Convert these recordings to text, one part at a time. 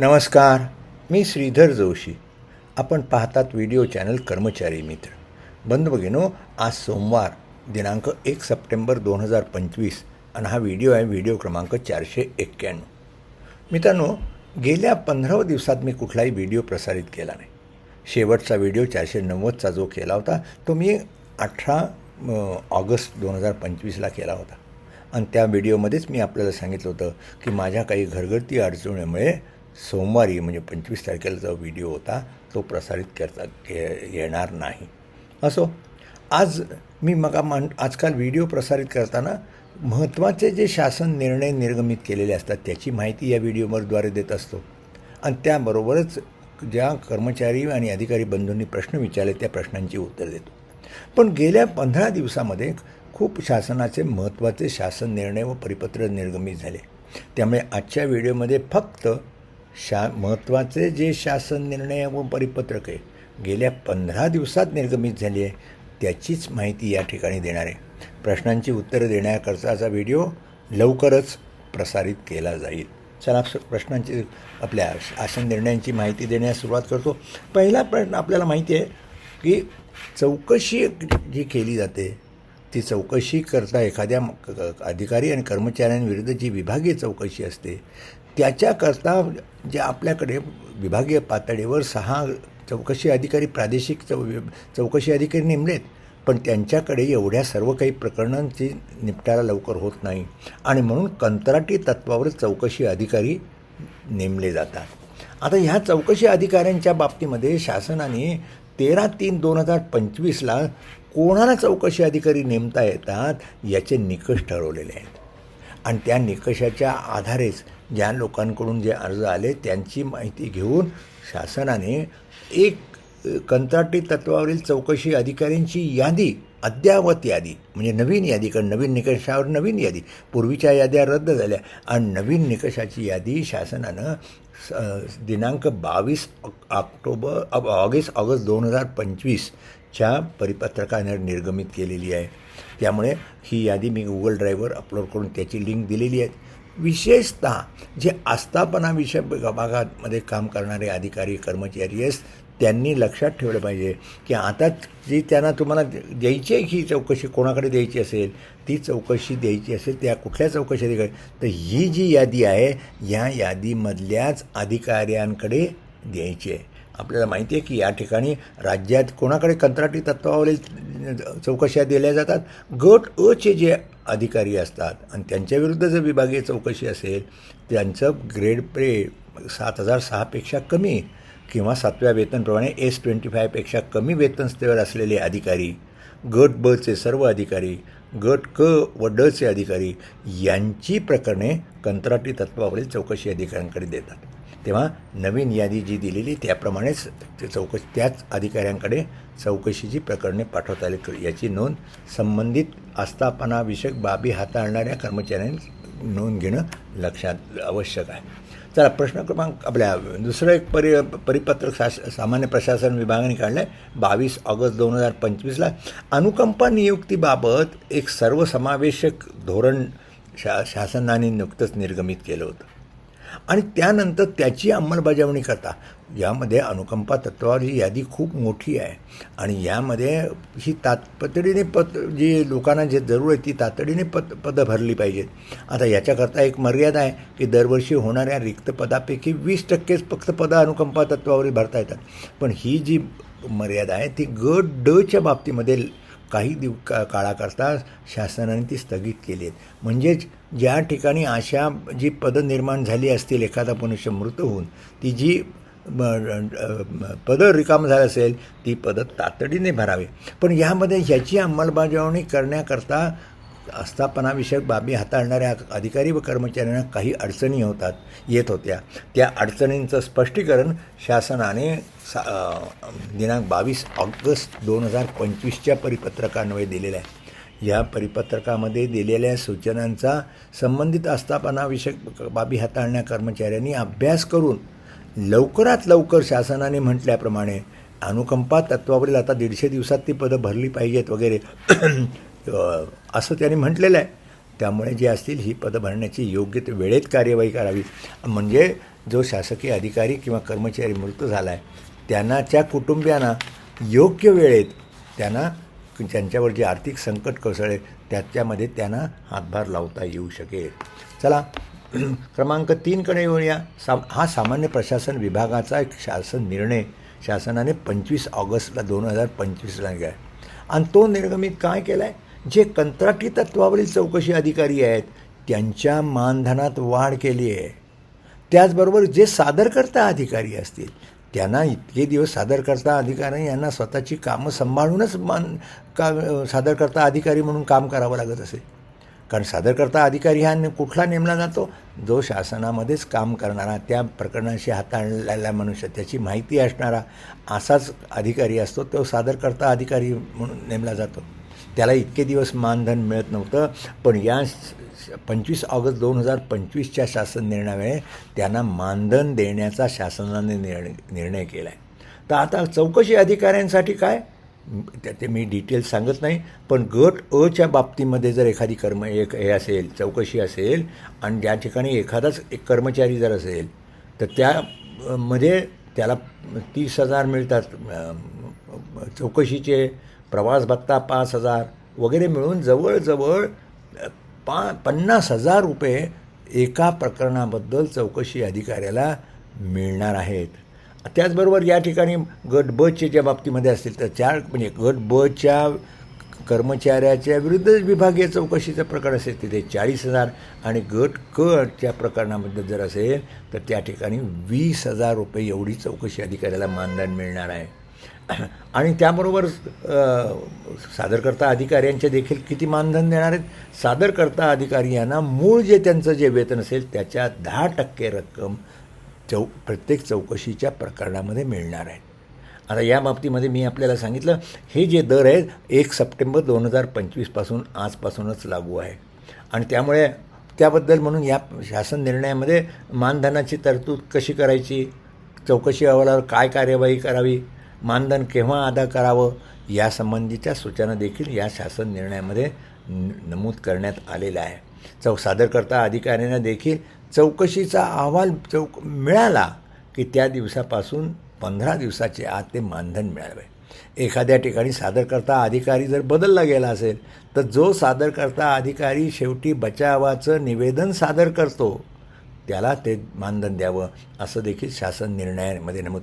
नमस्कार मी श्रीधर जोशी. आपण पाहतात व्हिडिओ चॅनल कर्मचारी मित्र. बंधू भगिनो आज सोमवार दिनांक एक सप्टेंबर दोन हजार पंचवीस आणि हा व्हिडिओ आहे व्हिडिओ क्रमांक चारशे एक्क्याण्णव. मित्रांनो गेल्या पंधरा दिवसात मी कुठलाही व्हिडिओ प्रसारित केला नाही. शेवटचा व्हिडिओ चारशे नव्वदचा जो केला होता तो मी अठरा ऑगस्ट दोन हजार पंचवीसला केला होता. आणि त्या व्हिडिओमध्येच मी आपल्याला सांगितलं होतं की माझ्या काही घरगुती अडचणीमुळे सोमवारी म्हणजे पंचवीस तारखेला जो व्हिडिओ होता तो प्रसारित करता ये- येणार नाही. असो आज मी मग मान आजकाल व्हिडिओ प्रसारित करताना महत्त्वाचे जे शासन निर्णय निर्गमित केलेले असतात त्याची माहिती या व्हिडिओवरद्वारे देत असतो. आणि त्याबरोबरच ज्या कर्मचारी आणि अधिकारी बंधूंनी प्रश्न विचारले त्या प्रश्नांची उत्तर देतो. पण गेल्या पंधरा दिवसामध्ये खूप शासनाचे महत्त्वाचे शासन निर्णय व परिपत्र निर्गमित झाले. त्यामुळे आजच्या व्हिडिओमध्ये फक्त शा महत्त्वाचे जे शासन निर्णय व परिपत्रक आहे गेल्या पंधरा दिवसात निर्गमित झाली आहे त्याचीच माहिती या ठिकाणी देणार आहे. प्रश्नांची उत्तरं देण्याकरताचा व्हिडिओ लवकरच प्रसारित केला जाईल. चला प्रश्नांची आपल्या शासन निर्णयांची माहिती देण्यास सुरुवात करतो. पहिला प्रश्न आपल्याला माहिती आहे की चौकशी जी केली जाते ती चौकशी करता एखाद्या क- अधिकारी आणि कर्मचाऱ्यांविरुद्ध जी विभागीय चौकशी असते त्याच्याकरता जे आपल्याकडे विभागीय पातळीवर सहा चौकशी अधिकारी प्रादेशिक चौ चौकशी अधिकारी नेमलेत पण त्यांच्याकडे एवढ्या सर्व काही प्रकरणांची निपटारा लवकर होत नाही. आणि म्हणून कंत्राटी तत्वावर चौकशी अधिकारी नेमले जातात. आता ह्या चौकशी अधिकाऱ्यांच्या बाबतीमध्ये शासनाने तेरा तीन दोन हजार पंचवीसला कोणाला चौकशी अधिकारी नेमता येतात याचे निकष ठरवलेले आहेत. आणि त्या निकषाच्या आधारेच ज्या लोकांकडून जे अर्ज आले त्यांची माहिती घेऊन शासनाने एक कंत्राटी तत्वावरील चौकशी अधिकाऱ्यांची यादी अद्यावत यादी म्हणजे नवीन यादी कारण नवीन निकषावर नवीन यादी पूर्वीच्या याद्या रद्द झाल्या आणि नवीन निकषाची यादी शासनानं दिनांक बावीस ऑक्टोबर ऑगस्ट ऑगस्ट दोन हजार पंचवीसच्या परिपत्रकाने निर्गमित केलेली आहे. त्यामुळे ही यादी मी गुगल ड्राईव्हवर अपलोड करून त्याची लिंक दिलेली आहे. विशेषतः जे आस्थापनाविषयक विभागामध्ये काम करणारे अधिकारी कर्मचारी आहेत त्यांनी लक्षात ठेवलं पाहिजे की आता जी त्यांना तुम्हाला द्यायची आहे ही चौकशी कोणाकडे द्यायची असेल ती चौकशी द्यायची असेल त्या कुठल्या चौकशी अधिकारी तर ही जी यादी आहे या यादीमधल्याच अधिकाऱ्यांकडे द्यायची आहे. आपल्याला माहिती आहे की या ठिकाणी राज्यात कोणाकडे कंत्राटी तत्वावरील चौकशा दिल्या जातात? गट अचे जे अधिकारी असतात आणि त्यांच्याविरुद्ध जर विभागीय चौकशी असेल त्यांचं ग्रेड पे सात हजार सहापेक्षा कमी किंवा सातव्या वेतनप्रमाणे एस ट्वेंटी फायपेक्षा कमी वेतन असलेले अधिकारी गट बचे सर्व अधिकारी गट क व डचे अधिकारी यांची प्रकरणे कंत्राटी तत्वावरील चौकशी अधिकाऱ्यांकडे देतात. तेव्हा नवीन यादी जी दिलेली त्याप्रमाणेच ते चौकशी त्याच अधिकाऱ्यांकडे चौकशीची प्रकरणे पाठवता आली. याची नोंद संबंधित आस्थापनाविषयक बाबी हाताळणाऱ्या कर्मचाऱ्यांनी नोंद घेणं लक्षात आवश्यक आहे. चला प्रश्न क्रमांक आपल्या दुसरं एक परि परिपत्रक शास सामान्य प्रशासन विभागाने काढलं आहे बावीस ऑगस्ट दोन हजार पंचवीसला अनुकंपा नियुक्तीबाबत एक सर्वसमावेशक धोरण शा शासनाने नुकतंच निर्गमित केलं होतं. आणि त्यानंतर त्याची अंमलबजावणी करता. यामध्ये अनुकंपा तत्वावर ही यादी खूप मोठी आहे. आणि यामध्ये ही तातडीने पद जी लोकांना जे जरूर आहे ती तातडीने पद पदं भरली पाहिजेत. आता याच्याकरता एक मर्यादा आहे की दरवर्षी होणाऱ्या रिक्त पदापैकी वीस टक्केच फक्त पदं अनुकंपा तत्वावर भरता येतात. पण ही जी मर्यादा आहे ती गट डच्या बाबतीमध्ये काही दिव का काळाकरता शासनाने ती स्थगित केली आहेत. म्हणजेच ज्या ठिकाणी अशा जी पदं निर्माण झाली असतील एखादा मनुष्य मृत होऊन ती जी पदं रिकाम झालं असेल ती पदं तातडीने भरावे. पण यामध्ये ह्याची अंमलबजावणी करण्याकरता आस्थापनाविषयक बाबी हाताळणाऱ्या अधिकारी व कर्मचाऱ्यांना काही अडचणी होतात येत होत्या. त्या अडचणींचं स्पष्टीकरण शासनाने सा दिनांक बावीस ऑगस्ट दोन हजार पंचवीसच्या परिपत्रकान्वये दिलेलं आहे. या परिपत्रकामध्ये दिलेल्या सूचनांचा संबंधित आस्थापनाविषयक बाबी हाताळण्या कर्मचाऱ्यांनी अभ्यास करून लवकरात लवकर शासनाने म्हटल्याप्रमाणे अनुकंपा तत्वावरील आता दीडशे दिवसात ती पदं भरली पाहिजेत वगैरे. असं त्यांनी म्हटलेलं आहे. त्यामुळे जी असतील ही पदं भरण्याची योग्य ते वेळेत कार्यवाही करावी. म्हणजे जो शासकीय अधिकारी किंवा कर्मचारी मृत झाला आहे त्यांनाच्या कुटुंबियांना योग्य वेळेत त्यांना ज्यांच्यावर जे आर्थिक संकट कोसळले त्याच्यामध्ये त्यांना हातभार लावता येऊ शकेल. चला क्रमांक तीनकडे येऊया. सा हा सामान्य प्रशासन विभागाचा एक शासन निर्णय. शासनाने पंचवीस ऑगस्टला दोन हजार पंचवीसला घ्या. आणि तो निर्गमित काय केला आहे जे कंत्राटी तत्वावरील चौकशी अधिकारी आहेत त्यांच्या मानधनात वाढ केली आहे. त्याचबरोबर जे सादरकर्ता अधिकारी असतील त्यांना इतके दिवस सादरकर्ता अधिकारी यांना स्वतःची कामं सांभाळूनच मान का सादरकर्ता अधिकारी म्हणून काम करावं लागत असे. कारण सादरकर्ता अधिकारी हा ने- कुठला नेमला जातो? जो शासनामध्येच काम करणारा त्या प्रकरणाशी हाताळलेला मनुष्य त्याची माहिती असणारा असाच अधिकारी असतो तो सादरकर्ता अधिकारी म्हणून नेमला जातो. त्याला इतके दिवस मानधन मिळत नव्हतं. पण या पंचवीस ऑगस्ट दोन हजार पंचवीसच्या शासन निर्णयामुळे त्यांना मानधन देण्याचा शासनाने निर्णय निर्णय केला आहे तर आता चौकशी अधिकाऱ्यांसाठी काय? त्याचे मी डिटेल्स सांगत नाही पण गट अच्या बाबतीमध्ये जर एखादी कर्म एक हे असेल चौकशी असेल आणि ज्या ठिकाणी एखादाच एक कर्मचारी जर असेल तर त्या मध्ये त्याला तीस हजार मिळतात चौकशीचे प्रवास भत्ता पाच हजार वगैरे मिळून जवळजवळ पा पन्नास हजार रुपये एका प्रकरणाबद्दल चौकशी अधिकाऱ्याला मिळणार आहेत. त्याचबरोबर या ठिकाणी गट बच्या ज्या बाबतीमध्ये असतील तर चार म्हणजे गट बच्या कर्मचाऱ्याच्या विरुद्ध विभागीय चौकशीचं प्रकरण असेल तिथे चाळीस हजार आणि गट कच्या प्रकरणाबद्दल जर असेल तर त्या ठिकाणी वीस हजार रुपये एवढी चौकशी अधिकाऱ्याला मानधन मिळणार आहे. आणि त्याबरोबर सादरकर्ता अधिकाऱ्यांचे देखील किती मानधन देणार आहेत? सादरकर्ता अधिकारी यांना मूळ जे त्यांचं जे वेतन असेल त्याच्या दहा टक्के रक्कम चौ प्रत्येक चौकशीच्या प्रकरणामध्ये मिळणार आहे. आता या बाबतीमध्ये मी आपल्याला सांगितलं हे जे दर आहेत एक सप्टेंबर दोन हजार पंचवीसपासून आजपासूनच लागू आहे. आणि त्यामुळे त्याबद्दल म्हणून या शासन निर्णयामध्ये मानधनाची तरतूद कशी करायची? चौकशी अहवालावर काय कार्यवाही करावी? मानधन केव्हा अदा करावं यासंबंधीच्या सूचना देखील या शासन निर्णयामध्ये न- नमूद करण्यात आलेल्या आहे चौ सादरकर्ता अधिकाऱ्यांना देखील चौकशीचा अहवाल चौक मिळाला की त्या दिवसापासून पंधरा दिवसाचे आत ते मानधन मिळावे. एखाद्या ठिकाणी सादरकर्ता अधिकारी जर बदलला गेला असेल तर जो सादरकर्ता अधिकारी शेवटी बचावाचं निवेदन सादर करतो त्याला ते मानधन द्यावं असं देखील शासन निर्णयामध्ये नमूद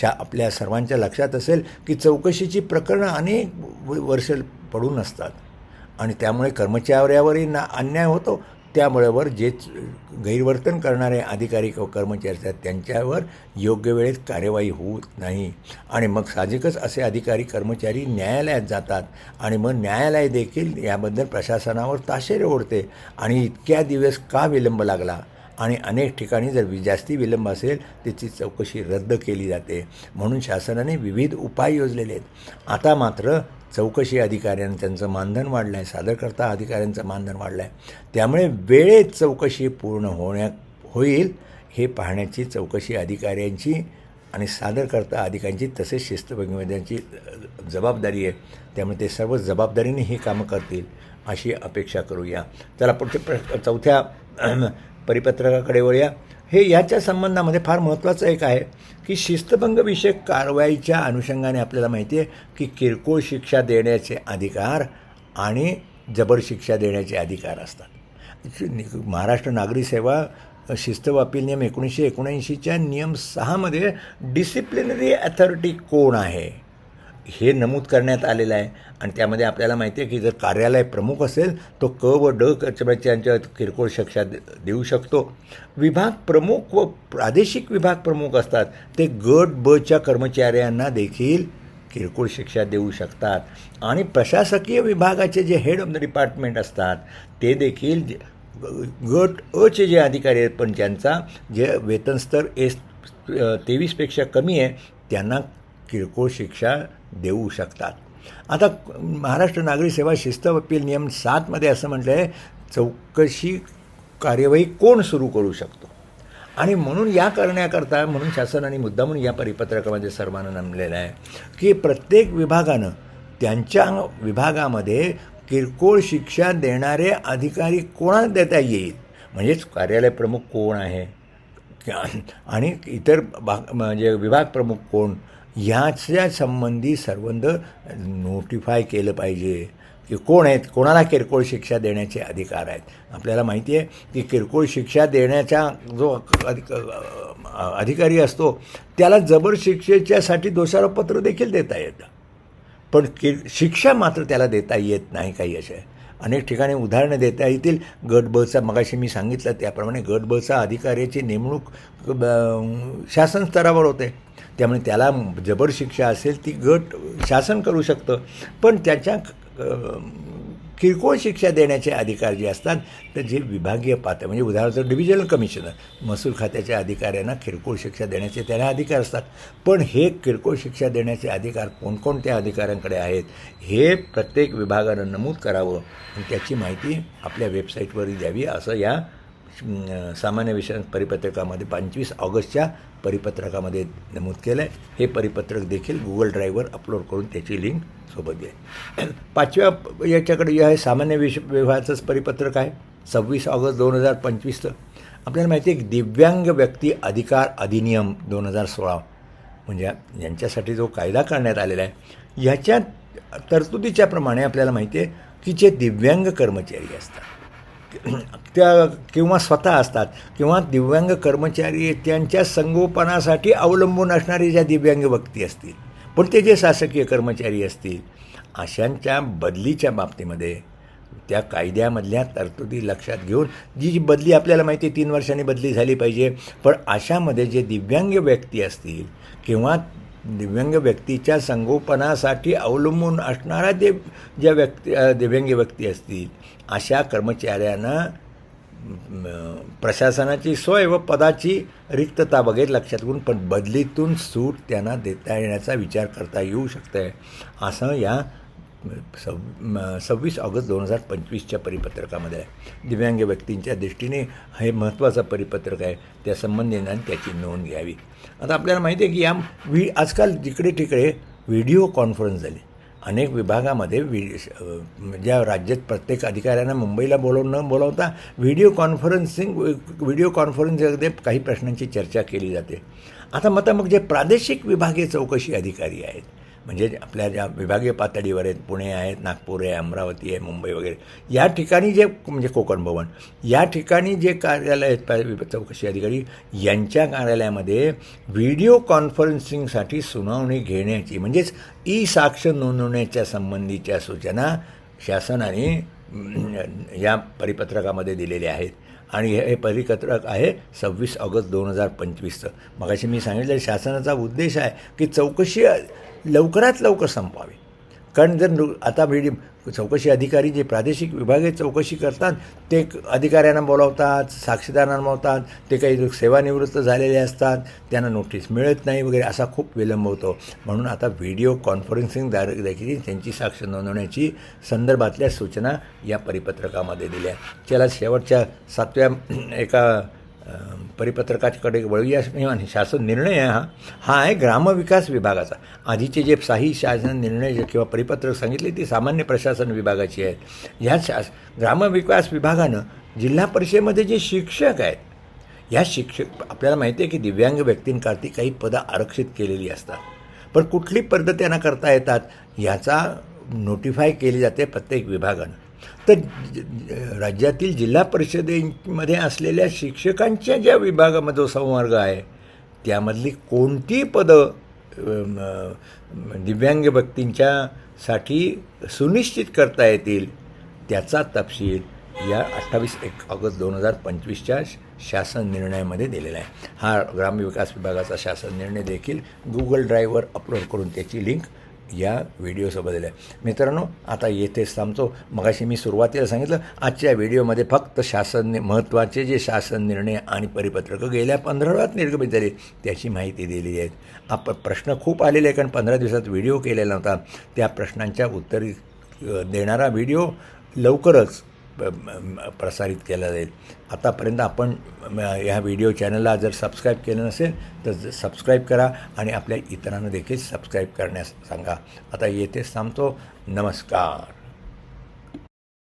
शा आपल्या सर्वांच्या लक्षात असेल की चौकशीची प्रकरणं अनेक वर्ष पडून असतात. आणि त्यामुळे कर्मचाऱ्यावरही ना अन्याय होतो. त्यामुळेवर जे गैरवर्तन करणारे अधिकारी किंवा कर्मचारी असतात त्यांच्यावर योग्य वेळेत कार्यवाही होत नाही. आणि मग साहजिकच असे अधिकारी कर्मचारी न्यायालयात जातात. आणि मग न्यायालय देखील याबद्दल प्रशासनावर ताशेरे ओढते. आणि इतक्या दिवस का विलंब लागला? आणि अनेक ठिकाणी जर जास्ती विलंब असेल त्याची चौकशी रद्द केली जाते. म्हणून शासनाने विविध उपाय योजलेले आहेत. आता मात्र चौकशी अधिकाऱ्यांना त्यांचं मानधन वाढलं आहे सादरकर्ता अधिकाऱ्यांचं मानधन वाढलं आहे त्यामुळे वेळेत चौकशी पूर्ण होण्या होईल हे पाहण्याची चौकशी अधिकाऱ्यांची आणि सादरकर्ता अधिकाऱ्यांची तसेच शिस्तभंगीची जबाबदारी आहे. त्यामुळे ते सर्व जबाबदारीने ही कामं करतील अशी अपेक्षा करूया. चला पुढच्या प्र चौथ्या परिपत्रकाकडे वळूया. हे याच्या संबंधामध्ये फार महत्त्वाचं एक आहे की शिस्तभंगविषयक कारवाईच्या अनुषंगाने आपल्याला माहिती आहे की किरकोळ शिक्षा देण्याचे अधिकार आणि जबर शिक्षा देण्याचे अधिकार असतात. महाराष्ट्र नागरी सेवा शिस्तवापील नियम एकोणीसशे एकोणऐंशीच्या नियम सहामध्ये डिसिप्लिनरी ॲथॉरिटी कोण आहे? हे नमूद करण्यात आलेलं आहे. आणि त्यामध्ये आपल्याला माहिती आहे की जर कार्यालय प्रमुख असेल तो क व ड यांच्या किरकोळ शिक्षा देऊ शकतो. विभाग प्रमुख व प्रादेशिक विभाग प्रमुख असतात. ते गट बच्या कर्मचाऱ्यांना देखील किरकोळ शिक्षा देऊ शकतात. आणि प्रशासकीय विभागाचे जे हेड ऑफ द डिपार्टमेंट असतात ते देखील गट अचे जे अधिकारी आहेत पण ज्यांचा जे वेतनस्तर एस तेवीसपेक्षा कमी आहे त्यांना किरकोळ शिक्षा देऊ शकतात. आता महाराष्ट्र नागरी सेवा शिस्त अपील नियम सातमध्ये असं म्हटलं आहे चौकशी कार्यवाही कोण सुरू करू शकतो? आणि म्हणून या करण्याकरता म्हणून शासनाने मुद्दा म्हणून या परिपत्रकामध्ये सर्वांना नमलेलं आहे की प्रत्येक विभागानं त्यांच्या विभागामध्ये किरकोळ शिक्षा देणारे अधिकारी कोणाला देता येईल? म्हणजेच कार्यालय प्रमुख कोण आहे? आणि इतर भाग म्हणजे विभाग प्रमुख कोण? ह्याच्या संबंधी सर्वंद नोटिफाय केलं पाहिजे. की कोण आहेत? कोणाला किरकोळ शिक्षा देण्याचे अधिकार आहेत? आपल्याला माहिती आहे की किरकोळ शिक्षा देण्याचा जो अधिक अधिकारी असतो त्याला जबर शिक्षेच्यासाठी दोषारोपपत्र देखील देता येतं. पण कि शिक्षा मात्र त्याला देता येत नाही काही असे. अनेक ठिकाणी उदाहरणं देता येतील. गट बचा मगाशी मी सांगितलं त्याप्रमाणे गट बचा अधिकाऱ्याची नेमणूक शासन स्तरावर होते. त्यामुळे त्याला जबर शिक्षा असेल ती गट शासन करू शकतं. पण त्याच्या किरकोळ शिक्षा देण्याचे अधिकार जे असतात तर जे विभागीय पात्र म्हणजे उदाहरणार्थ डिव्हिजनल कमिशनर महसूल खात्याच्या अधिकाऱ्यांना किरकोळ शिक्षा देण्याचे त्याला अधिकार असतात. पण हे किरकोळ शिक्षा देण्याचे अधिकार कोणकोणत्या अधिकाऱ्यांकडे आहेत हे प्रत्येक विभागानं नमूद करावं आणि त्याची माहिती आपल्या वेबसाईटवर द्यावी असं या सामान्य विषय परिपत्रकामध्ये पंचवीस ऑगस्टच्या परिपत्रकामध्ये नमूद केलं आहे हे परिपत्रक देखील गुगल ड्राईव्हवर अपलोड करून त्याची लिंक सोबत घ्या. पाचव्या याच्याकडे जे आहे सामान्य विष विभागाचंच परिपत्रक आहे. सव्वीस ऑगस्ट दोन हजार पंचवीसचं आपल्याला माहिती आहे की दिव्यांग व्यक्ती अधिकार अधिनियम दोन हजार सोळा म्हणजे यांच्यासाठी जो कायदा करण्यात आलेला आहे ह्याच्या तरतुदीच्या प्रमाणे आपल्याला माहिती आहे की जे दिव्यांग कर्मचारी असतात. त्या किंवा स्वतः असतात किंवा दिव्यांग कर्मचारी त्यांच्या संगोपनासाठी अवलंबून असणारे ज्या दिव्यांग व्यक्ती असतील. पण ते जे शासकीय कर्मचारी असतील अशांच्या बदलीच्या बाबतीमध्ये त्या कायद्यामधल्या तरतुदी लक्षात घेऊन जी जी बदली आपल्याला माहिती आहे तीन वर्षांनी बदली झाली पाहिजे. पण अशामध्ये जे दिव्यांग व्यक्ती असतील किंवा दिव्यांग व्यक्तीच्या संगोपनासाठी अवलंबून असणाऱ्या जे ज्या व्यक्ती दिव्यांग व्यक्ती असतील अशा कर्मचाऱ्यांना प्रशासनाची सोय व पदाची रिक्तता वगैरे लक्षात घेऊन पण बदलीतून सूट त्यांना देता येण्याचा विचार करता येऊ शकतं आहे असं या सव म, सव्वीस ऑगस्ट दोन हजार पंचवीसच्या परिपत्रकामध्ये आहे. दिव्यांग व्यक्तींच्या दृष्टीने हे महत्त्वाचं परिपत्रक आहे. त्या संबंधीने त्याची नोंद घ्यावी. आता आपल्याला माहिती आहे की या व्ही आजकाल जिकडे तिकडे व्हिडिओ कॉन्फरन्स झाली. अनेक विभागामध्ये वि ज्या राज्यात प्रत्येक अधिकाऱ्यांना मुंबईला बोलवून न बोलवता व्हिडिओ कॉन्फरन्सिंग व्हिडिओ कॉन्फरन्समध्ये काही प्रश्नांची चर्चा केली जाते. आता मग मग जे प्रादेशिक विभागीय चौकशी अधिकारी आहेत म्हणजे आपल्या ज्या विभागीय पातळीवर आहेत पुणे आहेत नागपूर आहे अमरावती आहे मुंबई वगैरे या ठिकाणी जे म्हणजे कोकण भवन या ठिकाणी जे कार्यालय आहेत चौकशी अधिकारी यांच्या कार्यालयामध्ये व्हिडिओ कॉन्फरन्सिंगसाठी सुनावणी घेण्याची म्हणजेच ई साक्ष नोंदवण्याच्या संबंधीच्या सूचना शासनाने या परिपत्रकामध्ये दिलेल्या आहेत. आणि हे हे परिपत्रक आहे सव्वीस ऑगस्ट दोन हजार पंचवीसचं. मगाशी मी सांगितलं शासनाचा उद्देश आहे की चौकशी लवकरात लवकर संपवावे. कारण जर नु- आता म्हणजे चौकशी अधिकारी जे प्रादेशिक विभागे चौकशी करतात ते क- अधिकाऱ्यांना बोलावतात साक्षीदारांना बोलावतात ते काही सेवानिवृत्त झालेले असतात त्यांना नोटीस मिळत नाही वगैरे असा खूप विलंब होतो. म्हणून आता व्हिडिओ कॉन्फरन्सिंग देखील त्यांची साक्ष नोंदवण्याची संदर्भातल्या सूचना या परिपत्रकामध्ये दिल्या त्याला शेवटच्या सातव्या एका परिपत्रकाकडे वळूया आणि शासन निर्णय हा. हा आहे ग्रामविकास विभागाचा. आधीचे जे साही शासन निर्णय जे किंवा परिपत्रक सांगितले ती सामान्य प्रशासन विभागाची आहेत. ह्या शास ग्रामविकास विभागानं जिल्हा परिषदेमध्ये जे शिक्षक आहेत ह्या शिक्षक आपल्याला माहिती आहे की दिव्यांग व्यक्तींकरती काही पदं आरक्षित केलेली असतात. पण कुठली पदं त्यांना करता येतात याचा नोटिफाय केली जाते प्रत्येक विभागानं. तर राज्यातील जिल्हा परिषदेमध्ये असलेल्या शिक्षकांच्या ज्या विभागामध्ये जो संवर्ग आहे त्यामधली कोणती पदं दिव्यांग व्यक्तींच्यासाठी सुनिश्चित करता येतील त्याचा तपशील या अठ्ठावीस एक ऑगस्ट दोन हजार पंचवीसच्या शासन निर्णयामध्ये दिलेला आहे. हा ग्रामविकास विभागाचा शासन निर्णय देखील गुगल ड्राईव्हवर अपलोड करून त्याची लिंक या व्हिडिओसोबत दिलं आहे मित्रांनो आता येथेच थांबतो. मगाशी मी सुरुवातीला सांगितलं आजच्या व्हिडिओमध्ये फक्त शासन महत्त्वाचे जे शासन निर्णय आणि परिपत्रकं गेल्या पंधराव्यात निर्गमित झाले त्याची माहिती दिलेली आहे. आप प्रश्न खूप आलेले आहे कारण पंधरा दिवसात व्हिडिओ केलेला होता त्या प्रश्नांच्या उत्तरी देणारा व्हिडिओ लवकरच प्रसारित केला जाईल. आतापर्यंत आपण ह्या व्हिडिओ चॅनलला जर सबस्क्राईब केलं नसेल तर सबस्क्राईब करा आणि आपल्या इतरांना देखील सबस्क्राईब करण्यास सांगा. आता येथेच थांबतो. नमस्कार.